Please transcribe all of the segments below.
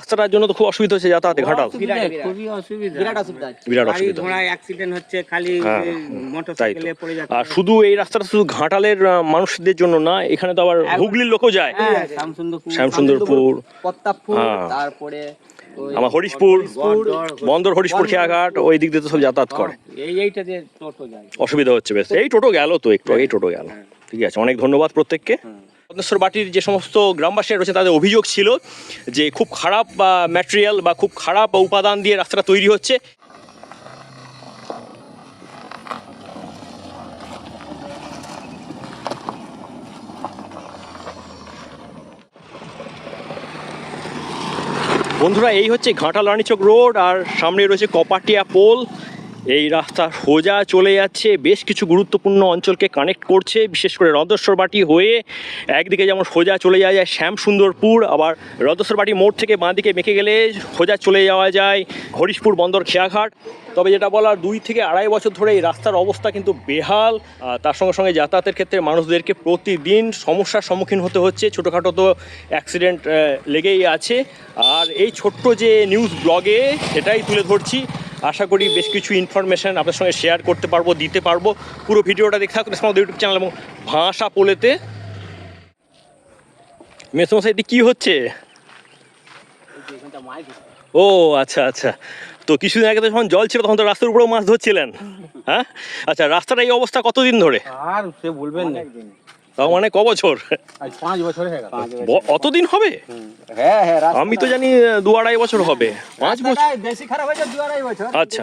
রাস্তাটার জন্য তো খুব অসুবিধা হচ্ছে যাতায়াতে ঘাটাল। বিরাট, খুবই অসুবিধা। বিরাট অসুবিধা বিরাট অসুবিধা। ঘোড়ায় অ্যাক্সিডেন্ট হচ্ছে খালি হ্যাঁ, পড়ে যাচ্ছে। আর শুধু এই রাস্তাটা শুধু ঘাটালের মানুষদের জন্য না এখানে তো আবার হুগলির লোকও যায়। হ্যাঁ শ্যামসুন্দরপুর প্রতাপপুর হ্যাঁ। তারপরে আমার হরিশপুর বন্দর, বন্দর হরিশপুর খেয়াঘাট ওই দিক দিয়ে তো সব যাতায়াত করে। এই এইটা দিয়ে টোটো যায়। অসুবিধা হচ্ছে বেশ। এই টোটো গেল তো একটু এই টোটো গেল। ঠিক আছে অনেক ধন্যবাদ প্রত্যেককে। রত্নেশ্বর বাটির যে সমস্ত গ্রামবাসী রয়েছে, তাদের অভিযোগ ছিল যে খুব খারাপ ম্যাটেরিয়াল বা খুব খারাপ উপাদান দিয়ে রাস্তাটা তৈরি হচ্ছে। বন্ধুরা, এই হচ্ছে ঘাটাল রানীচক রোড, আর সামনে রয়েছে কপাটিয়া পোল। এই রাস্তা সোজা চলে যাচ্ছে, বেশ কিছু গুরুত্বপূর্ণ অঞ্চলকে কানেক্ট করছে, বিশেষ করে রদস্বরবাটি হয়ে একদিকে যেমন সোজা চলে যাওয়া যায় শ্যামসুন্দরপুর, আবার রদস্বরবাটি মোড় থেকে বাঁদিকে মেখে গেলে সোজা চলে যাওয়া যায় হরিশপুর বন্দর খেয়াঘাট। তবে যেটা বলার, দুই থেকে আড়াই বছর ধরে এই রাস্তার অবস্থা কিন্তু বেহাল। তার সঙ্গে সঙ্গে যাতায়াতের ক্ষেত্রে মানুষদেরকে প্রতিদিন সমস্যার সম্মুখীন হতে হচ্ছে। ছোটোখাটো তো অ্যাক্সিডেন্ট লেগেই আছে। আর এই ছোট্ট যে নিউজ ব্লগে সেটাই তুলে ধরছি। আশা করি বেশ কিছু ইনফরমেশন আপনার সঙ্গে শেয়ার করতে পারব, দিতে পারব। পুরো ভিডিওটা দেখতে থাকুন আমাদের ইউটিউব চ্যানেল এবং ভাষা পোলেতে। মেসমশাই এটি কী হচ্ছে? ও আচ্ছা আচ্ছা। তো কিছুদিন আগে তো যখন জল ছিল, তখন তো রাস্তার উপরেও মাছ ধরছিলেন। হ্যাঁ? আচ্ছা রাস্তার এই অবস্থা কতদিন ধরে? আর সে বলবেন না। তাও মানে ক বছর পাঁচ বছর হয়ে গেল। অতদিন হবে? হ্যাঁ হ্যাঁ আমি তো জানি দু আড়াই বছর হবে। পাঁচ বছর বেশি খারাপ হয়েছে দু আড়াই বছর। আচ্ছা।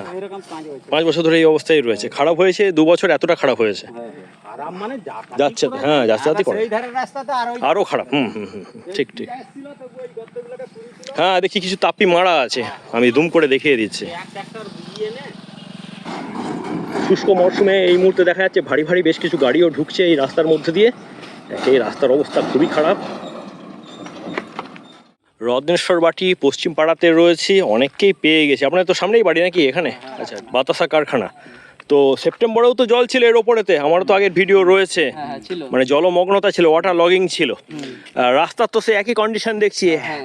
পাঁচ বছর। ধরে এই অবস্থায় রয়েছে। খারাপ হয়েছে দু বছর এতটা খারাপ হয়েছে। খারাপ মানে যাতায়াত যাচ্ছে হ্যাঁ যাচ্ছে। যাতে করে। আর খারাপ। হুম হুম হুম হুম, ঠিক ঠিক। হ্যাঁ দেখি কিছু তাপ্পি মারা আছে। আমি দুম করে দেখিয়ে দিচ্ছি এক ট্রাক্টর দিয়ে নে শুষ্ক মরশুমে এই মুহূর্তে দেখা যাচ্ছে ভারী ভারী বেশ কিছু গাড়িও ঢুকছে এই রাস্তার মধ্যে দিয়ে। এই রাস্তার অবস্থা খুবই খারাপ। রত্নেশ্বর বাটি পশ্চিম পাড়াতে রয়েছে অনেককেই পেয়ে গেছে। আপনার তো সামনেই বাড়ি নাকি এখানে? আচ্ছা বাতাসা কারখানা। তো সেপ্টেম্বরেও তো জল ছিল এর ওপরেতে আমারও তো আগের ভিডিও রয়েছে। হ্যাঁ হ্যাঁ মানে জলমগ্নতা ছিল ওয়াটার লগিং ছিল। রাস্তার তো সে একই কন্ডিশন দেখছি। হ্যাঁ।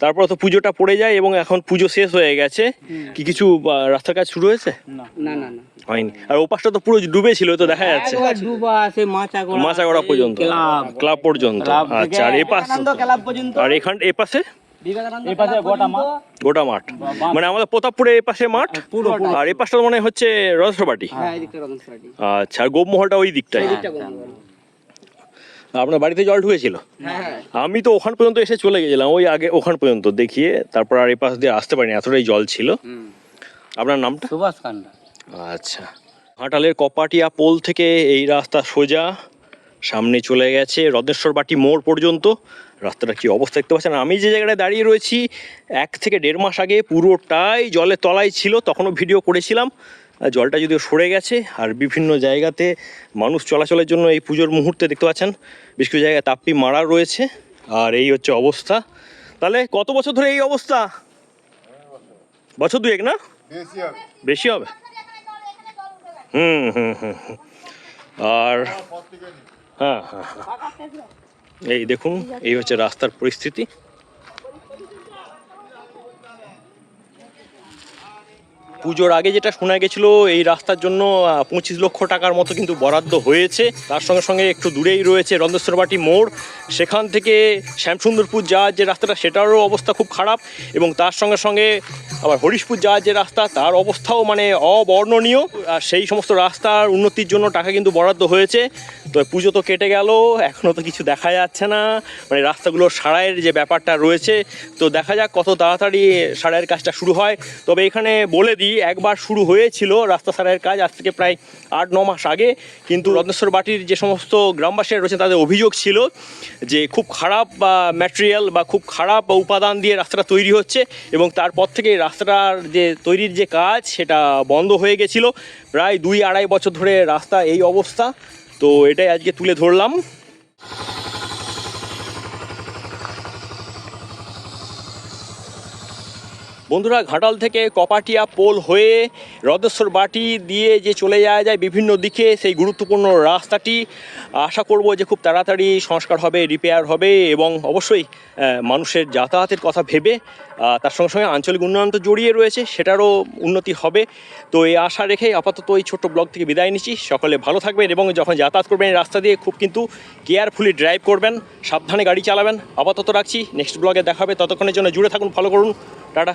তারপর তো পুজোটা পড়ে যায় এবং এখন পুজো শেষ হয়ে গেছে। কি কিছু রাস্তার কাজ শুরু হয়েছে? না। না না হয়নি। আর ওপাশটা তো পুরো ডুবে ছিল তো দেখা যাচ্ছে। ডুবা আছে মাচাগড়া মাচাগড়া পর্যন্ত। ক্লাব। ক্লাব পর্যন্ত। আচ্ছা আর এ পাশ বিবেকানন্দ ক্লাব পর্যন্ত। আর এখান এ পাশে? বিবেকানন্দ এই পাশে ক্লাব গোটা মাঠ। মানে আমাদের প্রতাপপুরে এ পাশে মাঠ? পুরো পুরো আর এ পাশটা মনে হয় হচ্ছে হ্যাঁ আচ্ছা আর গোপমহলটা ওই দিকটাই এই দিকটা বন্ধ করো। আপনার বাড়িতে জল ঢুকেছিল? হ্যাঁ। আমি তো ওখান পর্যন্ত এসে চলে গেছিলাম ওই আগে ওখান পর্যন্ত দেখিয়ে তারপর আর এই পাশ দিয়ে আসতে পারিনি এতটাই জল ছিল। আপনার নামটা? সুভাষ কান্ডা। আচ্ছা। ঘাটালের কপাটিয়া পোল থেকে এই রাস্তা সোজা সামনে চলে গেছে রত্নেশ্বর বাটি মোড় পর্যন্ত। রাস্তাটা কি অবস্থা দেখতে পাচ্ছেন? আমি যে জায়গাটায় দাঁড়িয়ে রয়েছি এক থেকে দেড় মাস আগে পুরোটাই জলের তলায় ছিল তখনও ভিডিও করেছিলাম। জলটা যদিও সরে গেছে আর বিভিন্ন জায়গাতে মানুষ চলাচলের জন্য এই পুজোর মুহূর্তে দেখতে পাচ্ছেন বেশ কিছু জায়গায় তাপ্পি মারা রয়েছে আর এই হচ্ছে অবস্থা। তাহলে কত বছর ধরে এই অবস্থা? বছর দুয়েক না? বেশি হবে। বেশি হবে? হুম হুম হুম হুম। আর হ্যাঁ হ্যাঁ হ্যাঁ। এই দেখুন এই হচ্ছে রাস্তার পরিস্থিতি। পুজোর আগে যেটা শোনা গেছিল, এই রাস্তার জন্য পঁচিশ লক্ষ টাকার মতো কিন্তু বরাদ্দ হয়েছে। তার সঙ্গে সঙ্গে একটু দূরেই রয়েছে রন্ধেশ্বরবাটি মোড়। সেখান থেকে শ্যামসুন্দরপুর যাওয়ার যে রাস্তাটা, সেটারও অবস্থা খুব খারাপ এবং তার সঙ্গে সঙ্গে আবার হরিশপুর যাওয়ার যে রাস্তা, তার অবস্থাও মানে অবর্ণনীয়। আর সেই সমস্ত রাস্তার উন্নতির জন্য টাকা কিন্তু বরাদ্দ হয়েছে। তো পুজো তো কেটে গেল এখনও তো কিছু দেখা যাচ্ছে না। মানে রাস্তাগুলো সারাইয়ের যে ব্যাপারটা রয়েছে, তো দেখা যাক কত তাড়াতাড়ি সারাইয়ের কাজটা শুরু হয়। তবে এখানে বলে দিই একবার শুরু হয়েছিল রাস্তা সারাইয়ের কাজ, আজ থেকে প্রায় আট, ন মাস আগে। কিন্তু রত্নেশ্বর বাটির যে সমস্ত গ্রামবাসীরা রয়েছে তাদের অভিযোগ ছিল যে খুব খারাপ ম্যাটেরিয়াল বা খুব খারাপ উপাদান দিয়ে রাস্তাটা তৈরি হচ্ছে এবং তারপর থেকে রাস্তাটার যে তৈরির যে কাজ, সেটা বন্ধ হয়ে গেছিল। প্রায় দুই, আড়াই বছর ধরে রাস্তা এই অবস্থা। তো এটাই আজকে তুলে ধরলাম। বন্ধুরা, ঘাটাল থেকে কপাটিয়া পোল হয়ে রদেশ্বর বাটি দিয়ে যে চলে যাওয়া যায় বিভিন্ন দিকে, সেই গুরুত্বপূর্ণ রাস্তাটি। আশা করব যে খুব তাড়াতাড়ি সংস্কার হবে রিপেয়ার হবে এবং অবশ্যই মানুষের যাতায়াতের কথা ভেবে তার সঙ্গে সঙ্গে আঞ্চলিক উন্নয়ন তো জড়িয়ে রয়েছে, সেটারও উন্নতি হবে। তো এই আশা রেখে আপাতত এই ছোট্ট ব্লগ থেকে বিদায় নিচ্ছি। সকলে ভালো থাকবেন এবং যখন যাতায়াত করবেন এই রাস্তা দিয়ে, খুব কিন্তু কেয়ারফুলি ড্রাইভ করবেন। সাবধানে গাড়ি চালাবেন। আপাতত রাখছি। নেক্সট ব্লগে দেখাবে ততক্ষণের জন্য জুড়ে থাকুন ফলো করুন। টাটা।